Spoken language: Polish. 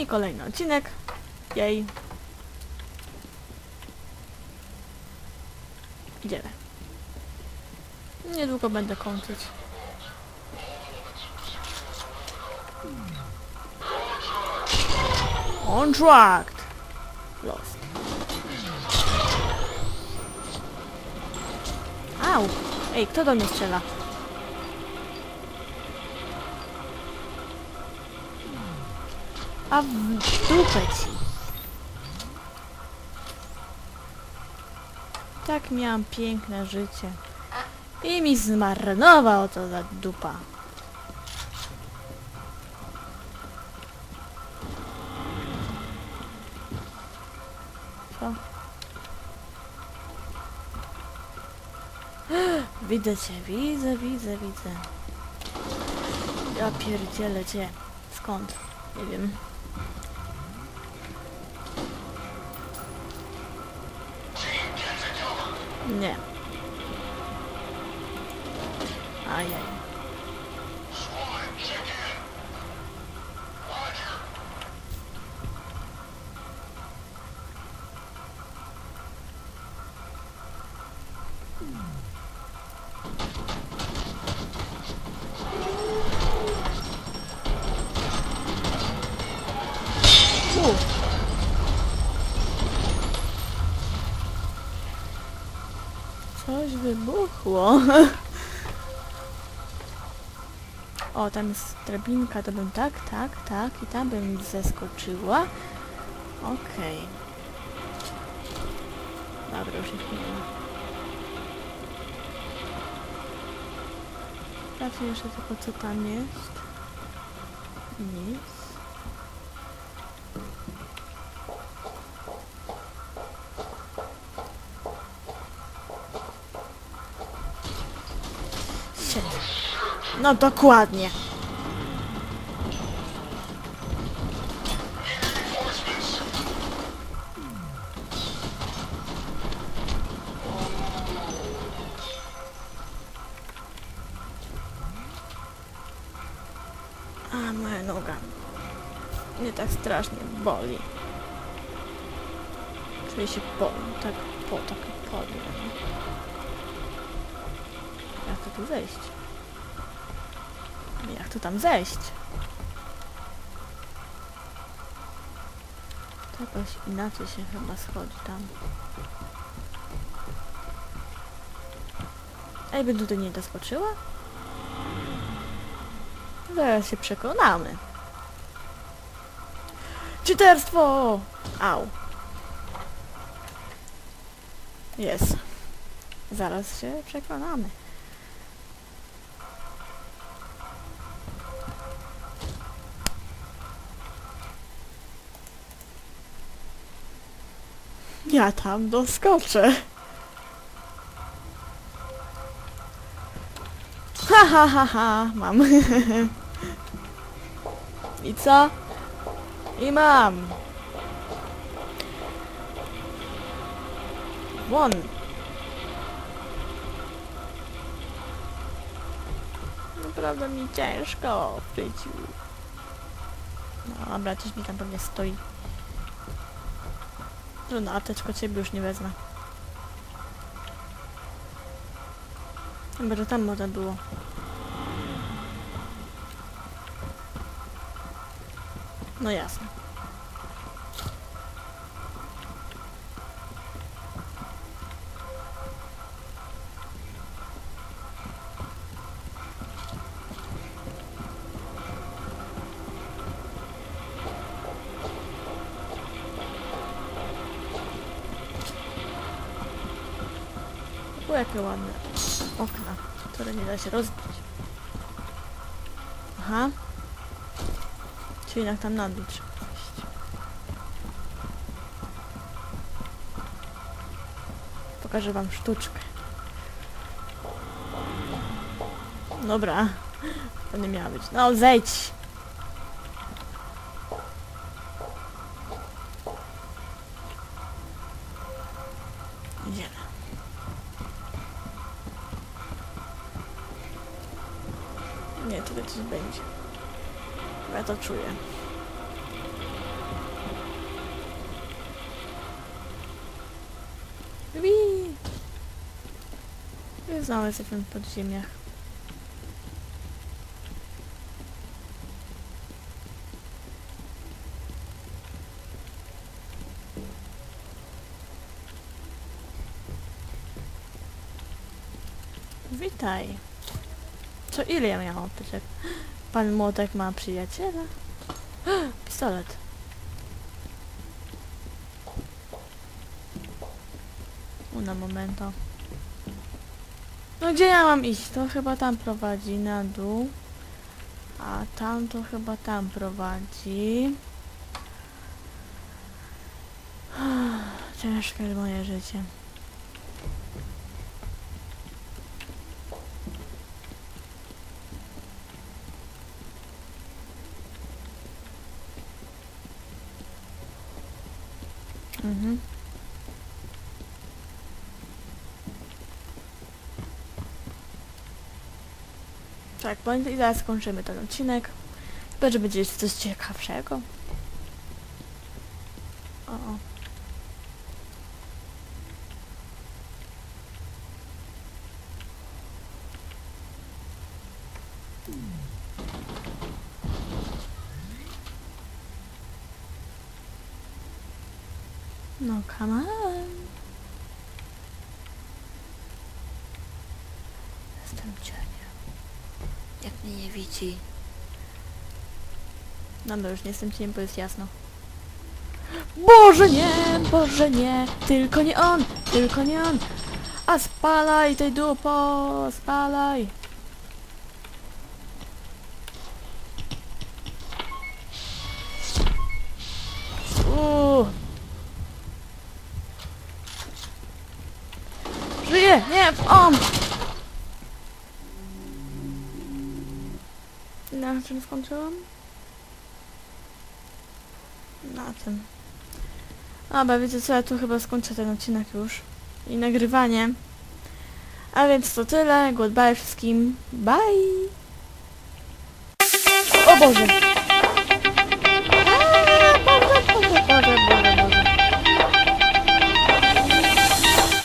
i kolejny odcinek. Jej. Idziemy. Niedługo będę kończyć. Contract! Lost. Au! Ej, kto do mnie strzela? A w dupę ci. Tak miałam piękne życie. I mi zmarnował to za dupa. Co? Widzę cię, widzę, widzę, widzę. Ja pierdzielę cię. Skąd? Nie wiem. ね。あいやいや。Wybuchło. O, tam jest drabinka, to bym tak, tak, tak i tam bym zeskoczyła. Okej. Dobra, już ich nie ma. Sprawdźmy jeszcze tylko co tam jest. Nic. No dokładnie. A moja noga. Mnie tak strasznie boli. Czuję się po, tak po, tak boli. Jak to tu zejść? To tam zejść? To jakoś inaczej się chyba schodzi tam. Ej, bym tutaj nie doskoczyła? Zaraz się przekonamy. Czyterstwo! Au. Jest. Zaraz się przekonamy. Ja tam doskoczę. Ha ha ha ha, mam. I co? I mam. Won. Naprawdę mi ciężko w życiu. No dobra, coś mi tam pewnie stoi. Że no, apteczko ciebie już nie wezmę. Chyba, że tam można było. No jasne. O, jakie ładne okna, które nie da się rozbić. Aha. Czyli jednak tam na trzeba iść. Pokażę wam sztuczkę. Dobra. To nie miała być. No, zejdź! że coś będzie. Ja to czuję. Wii! I znowu jesteśmy w podziemiach. Witaj. Co ile ja miałam pytań? Pan Młotek ma przyjaciela? Pistolet. Una momento. No gdzie ja mam iść? To chyba tam prowadzi na dół. A tam to chyba tam prowadzi. Ciężkie jest moje życie. Mhm. Tak, bo i zaraz skończymy ten odcinek. Chyba, że będzie coś ciekawszego. O, o. No, come on. Jestem cieniem. Jak mnie nie widzi. No, już nie jestem cieniem, bo jest jasno. Boże nie, Boże nie, tylko nie on, tylko nie on. A spalaj tej dupo, spalaj. Uuu. Nie, nie, on! Na czym skończyłam? Na tym. Dobra, wiecie co, ja tu chyba skończę ten odcinek już. I nagrywanie. A więc to tyle. Goodbye wszystkim. Bye! O Boże! A,